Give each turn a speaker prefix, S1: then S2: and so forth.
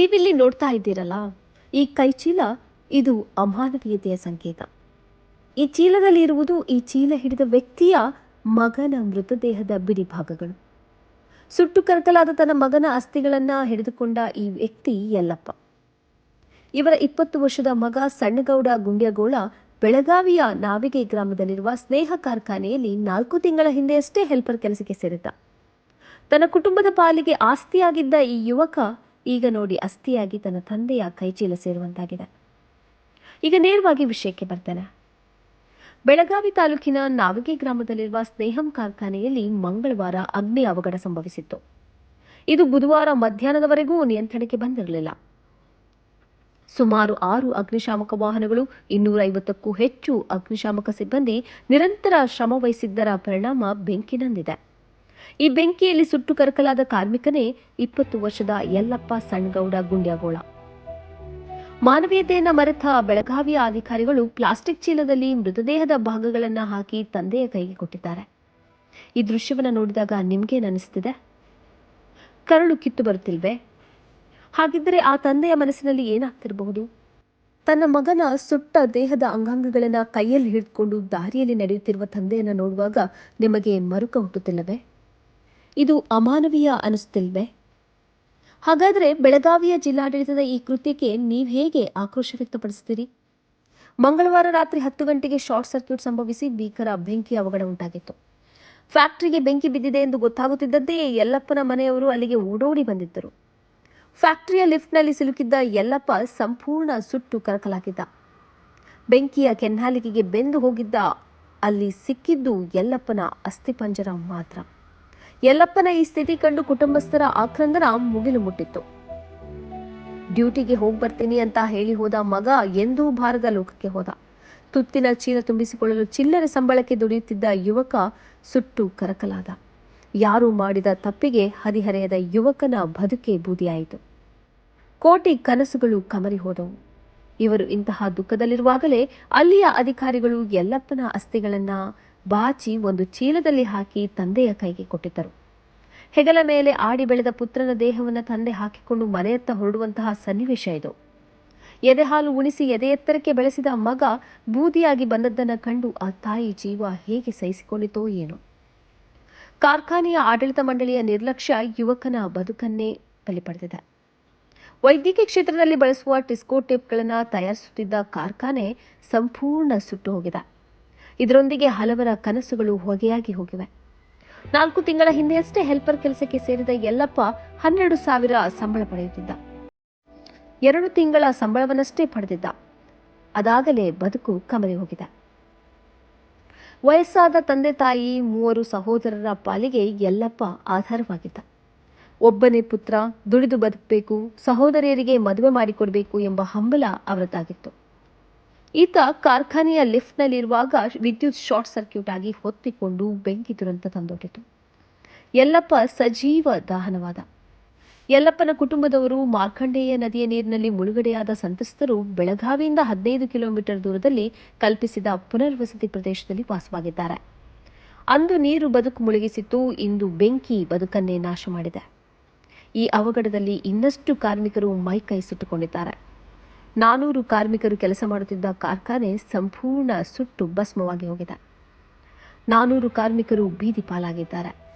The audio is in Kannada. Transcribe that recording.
S1: ನೀವಿಲ್ಲಿ ನೋಡ್ತಾ ಇದ್ದೀರಲ್ಲ, ಈ ಕೈಚೀಲ ಇದು ಅಮಾನವೀಯತೆಯ ಸಂಕೇತ. ಈ ಚೀಲದಲ್ಲಿ ಇರುವುದು ಈ ಚೀಲ ಹಿಡಿದ ವ್ಯಕ್ತಿಯ ಮಗನ ಮೃತದೇಹದ ಬಿಡಿ ಭಾಗಗಳು ಸುಟ್ಟು ಕರಕಲಾದ ತನ್ನ ಮಗನ ಅಸ್ಥಿಗಳನ್ನ ಹಿಡಿದುಕೊಂಡ ಈ ವ್ಯಕ್ತಿ ಯಲ್ಲಪ್ಪ. ಇವರ ಇಪ್ಪತ್ತು ವರ್ಷದ ಮಗ ಸಣ್ಣಗೌಡ ಗುಂಡ್ಯಗೋಳ ಬೆಳಗಾವಿಯ ನಾವಿಗೆ ಗ್ರಾಮದಲ್ಲಿರುವ ಸ್ನೇಹ ಕಾರ್ಖಾನೆಯಲ್ಲಿ ನಾಲ್ಕು ತಿಂಗಳ ಹಿಂದೆಯಷ್ಟೇ ಹೆಲ್ಪರ್ ಕೆಲಸಕ್ಕೆ ಸೇರಿದ್ದ. ತನ್ನ ಕುಟುಂಬದ ಪಾಲಿಗೆ ಆಸ್ತಿಯಾಗಿದ್ದ ಈ ಯುವಕ ಈಗ ನೋಡಿ ಅಸ್ಥಿಯಾಗಿ ತನ್ನ ತಂದೆಯ ಕೈಚೀಲ ಸೇರುವಂತಾಗಿದೆ. ಈಗ ನೇರವಾಗಿ ವಿಷಯಕ್ಕೆ ಬರ್ತೇನೆ. ಬೆಳಗಾವಿ ತಾಲೂಕಿನ ನಾವಿಗೆ ಗ್ರಾಮದಲ್ಲಿರುವ ಸ್ನೇಹಂ ಕಾರ್ಖಾನೆಯಲ್ಲಿ ಮಂಗಳವಾರ ಅಗ್ನಿ ಅವಘಡ ಸಂಭವಿಸಿತ್ತು. ಇದು ಬುಧವಾರ ಮಧ್ಯಾಹ್ನದವರೆಗೂ ನಿಯಂತ್ರಣಕ್ಕೆ ಬಂದಿರಲಿಲ್ಲ. ಸುಮಾರು ಆರು ಅಗ್ನಿಶಾಮಕ ವಾಹನಗಳು ಇನ್ನೂರ ಐವತ್ತಕ್ಕೂ ಹೆಚ್ಚು ಅಗ್ನಿಶಾಮಕ ಸಿಬ್ಬಂದಿ ನಿರಂತರ ಶ್ರಮ ವಹಿಸಿದ್ದರ ಪರಿಣಾಮ ಬೆಂಕಿ ನಂದಿದೆ. ಈ ಬೆಂಕಿಯಲ್ಲಿ ಸುಟ್ಟು ಕರಕಲಾದ ಕಾರ್ಮಿಕನೇ ಇಪ್ಪತ್ತು ವರ್ಷದ ಯಲ್ಲಪ್ಪ ಸಣ್ಣಗೌಡ ಗುಂಡ್ಯಾಗೋಳ. ಮಾನವೀಯತೆಯನ್ನ ಮರೆತ ಬೆಳಗಾವಿಯ ಅಧಿಕಾರಿಗಳು ಪ್ಲಾಸ್ಟಿಕ್ ಚೀಲದಲ್ಲಿ ಮೃತದೇಹದ ಭಾಗಗಳನ್ನ ಹಾಕಿ ತಂದೆಯ ಕೈಗೆ ಕೊಟ್ಟಿದ್ದಾರೆ. ಈ ದೃಶ್ಯವನ್ನ ನೋಡಿದಾಗ ನಿಮ್ಗೆ ಅನಿಸ್ತಿದೆ ಕರಳು ಕಿತ್ತು ಬರುತ್ತಿಲ್ವೇ? ಹಾಗಿದ್ದರೆ ಆ ತಂದೆಯ ಮನಸ್ಸಿನಲ್ಲಿ ಏನಾಗ್ತಿರಬಹುದು? ತನ್ನ ಮಗನ ಸುಟ್ಟ ದೇಹದ ಅಂಗಾಂಗಗಳನ್ನು ಕೈಯಲ್ಲಿ ಹಿಡಿದುಕೊಂಡು ದಾರಿಯಲ್ಲಿ ನಡೆಯುತ್ತಿರುವ ತಂದೆಯನ್ನ ನೋಡುವಾಗ ನಿಮಗೆ ಮರುಕ ಹುಟ್ಟುತ್ತಿಲ್ಲವೇ ಇದು ಅಮಾನವೀಯ ಅನಿಸ್ತಿಲ್ವೇ? ಹಾಗಾದರೆ ಬೆಳಗಾವಿಯ ಜಿಲ್ಲಾಡಳಿತದ ಈ ಕೃತ್ಯಕ್ಕೆ ನೀವು ಹೇಗೆ ಆಕ್ರೋಶ ವ್ಯಕ್ತಪಡಿಸ್ತೀರಿ? ಮಂಗಳವಾರ ರಾತ್ರಿ ಹತ್ತು ಗಂಟೆಗೆ ಶಾರ್ಟ್ ಸರ್ಕ್ಯೂಟ್ ಸಂಭವಿಸಿ ಭೀಕರ ಬೆಂಕಿ ಅವಘಡ ಉಂಟಾಗಿತ್ತು. ಫ್ಯಾಕ್ಟರಿಗೆ ಬೆಂಕಿ ಬಿದ್ದಿದೆ ಎಂದು ಗೊತ್ತಾಗುತ್ತಿದ್ದಂತೆ ಯಲ್ಲಪ್ಪನ ಮನೆಯವರು ಅಲ್ಲಿಗೆ ಓಡೋಡಿ ಬಂದಿದ್ದರು. ಫ್ಯಾಕ್ಟರಿಯ ಲಿಫ್ಟ್ನಲ್ಲಿ ಸಿಲುಕಿದ್ದ ಯಲ್ಲಪ್ಪ ಸಂಪೂರ್ಣ ಸುಟ್ಟು ಕರಕಲಾಗಿದ್ದ ಬೆಂಕಿಯ ಕೆನ್ನಾಲಿಗೆಗೆ ಬೆಂದು ಹೋಗಿದ್ದ ಅಲ್ಲಿ ಸಿಕ್ಕಿದ್ದು ಯಲ್ಲಪ್ಪನ ಅಸ್ಥಿಪಂಜರ ಮಾತ್ರ. ಯಲ್ಲಪ್ಪನ ಈ ಸ್ಥಿತಿ ಕಂಡು ಕುಟುಂಬಸ್ಥರ ಆಕ್ರಂದನ ಮುಗಿಲು ಮುಟ್ಟಿತ್ತು. ಡ್ಯೂಟಿಗೆ ಹೋಗಿ ಬರ್ತೀನಿ ಅಂತ ಹೇಳಿ ಹೋದ ಮಗ ಎಂದೂ ಭಾರದ ಲೋಕಕ್ಕೆ ಹೋದ. ತುತ್ತಿನ ಚೀಲ ತುಂಬಿಸಿಕೊಳ್ಳಲು ಚಿಲ್ಲರೆ ಸಂಬಳಕ್ಕೆ ದುಡಿಯುತ್ತಿದ್ದ ಯುವಕ ಸುಟ್ಟು ಕರಕಲಾದ. ಯಾರು ಮಾಡಿದ ತಪ್ಪಿಗೆ ಹರಿಹರೆಯದ ಯುವಕನ ಬದುಕೆ ಬೂದಿಯಾಯಿತು. ಕೋಟಿ ಕನಸುಗಳು ಕಮರಿ ಹೋದವು. ಇವರು ಇಂತಹ ದುಃಖದಲ್ಲಿರುವಾಗಲೇ ಅಲ್ಲಿಯ ಅಧಿಕಾರಿಗಳು ಎಲ್ಲಪ್ಪನ ಅಸ್ಥಿಗಳನ್ನ ಬಾಚಿ ಒಂದು ಚೀಲದಲ್ಲಿ ಹಾಕಿ ತಂದೆಯ ಕೈಗೆ ಕೊಟ್ಟಿದ್ದರು. ಹೆಗಲ ಮೇಲೆ ಆಡಿ ಬೆಳೆದ ಪುತ್ರನ ದೇಹವನ್ನು ತಂದೆ ಹಾಕಿಕೊಂಡು ಮನೆಯತ್ತ ಹೊರಡುವಂತಹ ಸನ್ನಿವೇಶ ಇದು. ಎದೆಹಾಲು ಉಣಿಸಿ ಎದೆ ಎತ್ತರಕ್ಕೆ ಬೆಳೆಸಿದ ಮಗ ಬೂದಿಯಾಗಿ ಬಂದದ್ದನ್ನು ಕಂಡು ಆ ತಾಯಿ ಜೀವ ಹೇಗೆ ಸಹಿಸಿಕೊಂಡಿತೋ ಏನೋ. ಕಾರ್ಖಾನೆಯ ಆಡಳಿತ ಮಂಡಳಿಯ ನಿರ್ಲಕ್ಷ್ಯ ಯುವಕನ ಬದುಕನ್ನೇ ಬಲಿ ಪಡೆದಿದೆ ವೈದ್ಯಕೀಯ ಕ್ಷೇತ್ರದಲ್ಲಿ ಬಳಸುವ ಟಿಸ್ಕೋ ಟೇಪ್ಗಳನ್ನು ತಯಾರಿಸುತ್ತಿದ್ದ ಕಾರ್ಖಾನೆ ಸಂಪೂರ್ಣ ಸುಟ್ಟು ಹೋಗಿದೆ. ಇದರೊಂದಿಗೆ ಹಲವರ ಕನಸುಗಳು ಹೊಗೆಯಾಗಿ ಹೋಗಿವೆ. ನಾಲ್ಕು ತಿಂಗಳ ಹಿಂದೆಯಷ್ಟೇ ಹೆಲ್ಪರ್ ಕೆಲಸಕ್ಕೆ ಸೇರಿದ ಯಲ್ಲಪ್ಪ ಹನ್ನೆರಡು ಸಾವಿರ ಸಂಬಳ ಪಡೆಯುತ್ತಿದ್ದ. ಎರಡು ತಿಂಗಳ ಸಂಬಳವನ್ನಷ್ಟೇ ಪಡೆದಿದ್ದ. ಅದಾಗಲೇ ಬದುಕು ಕಮರಿ ಹೋಗಿದೆ. ವಯಸ್ಸಾದ ತಂದೆ ತಾಯಿ ಮೂವರು ಸಹೋದರರ ಪಾಲಿಗೆ ಯಲ್ಲಪ್ಪ ಆಧಾರವಾಗಿದ್ದ. ಒಬ್ಬನೇ ಪುತ್ರ, ದುಡಿದು ಬದುಕಬೇಕು, ಸಹೋದರಿಯರಿಗೆ ಮದುವೆ ಮಾಡಿಕೊಡಬೇಕು ಎಂಬ ಹಂಬಲ ಅವರದ್ದಾಗಿತ್ತು. ಈತ ಕಾರ್ಖಾನೆಯ ಲಿಫ್ಟ್ನಲ್ಲಿರುವಾಗ ವಿದ್ಯುತ್ ಶಾರ್ಟ್ ಸರ್ಕ್ಯೂಟ್ ಆಗಿ ಹೊತ್ತಿಕೊಂಡು ಬೆಂಕಿ ದುರಂತ ತಂದೊಡ್ಡಿತು. ಯಲ್ಲಪ್ಪ ಸಜೀವ ದಹನವಾದ. ಯಲ್ಲಪ್ಪನ ಕುಟುಂಬದವರು ಮಾರ್ಕಂಡೇಯ ನದಿಯ ನೀರಿನಲ್ಲಿ ಮುಳುಗಡೆಯಾದ ಸಂತ್ರಸ್ತರು ಬೆಳಗಾವಿಯಿಂದ ಹದಿನೈದು ಕಿಲೋಮೀಟರ್ ದೂರದಲ್ಲಿ ಕಲ್ಪಿಸಿದ ಪುನರ್ವಸತಿ ಪ್ರದೇಶದಲ್ಲಿ ವಾಸವಾಗಿದ್ದಾರೆ. ಅಂದು ನೀರು ಬದುಕು ಮುಳುಗಿಸಿತ್ತು, ಇಂದು ಬೆಂಕಿ ಬದುಕನ್ನೇ ನಾಶ ಮಾಡಿದೆ. ಈ ಅವಘಡದಲ್ಲಿ ಇನ್ನಷ್ಟು ಕಾರ್ಮಿಕರು ಮೈಕೈ ಸುಟ್ಟುಕೊಂಡಿದ್ದಾರೆ. ನಾನೂರು ಕಾರ್ಮಿಕರು ಕೆಲಸ ಮಾಡುತ್ತಿದ್ದ ಕಾರ್ಖಾನೆ ಸಂಪೂರ್ಣ ಸುಟ್ಟು ಭಸ್ಮವಾಗಿ ಹೋಗಿದೆ. ನಾನೂರು ಕಾರ್ಮಿಕರು ಬೀದಿ ಪಾಲಾಗಿದ್ದಾರೆ.